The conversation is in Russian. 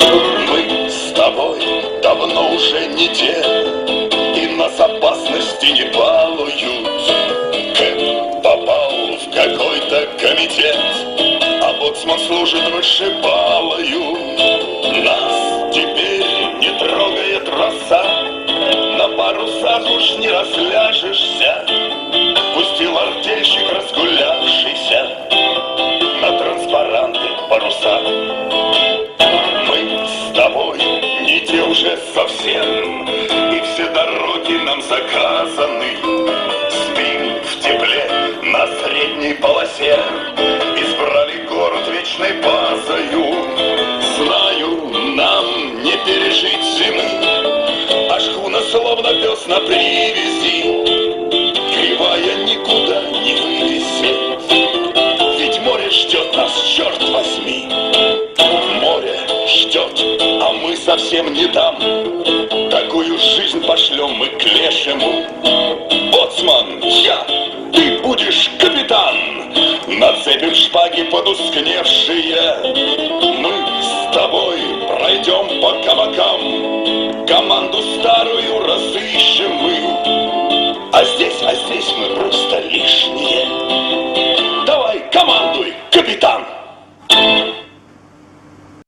Мы с тобой давно уже не те И нас опасности не балуют. Кэп попал в какой-то комитет А боцман служит вышибалою Нас теперь не трогает роса На парусах уж не разляжешься уже совсем. И все дороги нам заказаны. Спим в тепле на средней полосе. Избрали город вечной базою. Знаю, нам не пережить зимы. А шхуна словно пес на привязи совсем не там. Такую жизнь пошлем мы к лешему. Боцман, я, ты будешь капитан. Нацепим шпаги потускневшие Мы с тобой пройдем по кабакам. Команду старую разыщем мы. А здесь, а здесь мы просто лишние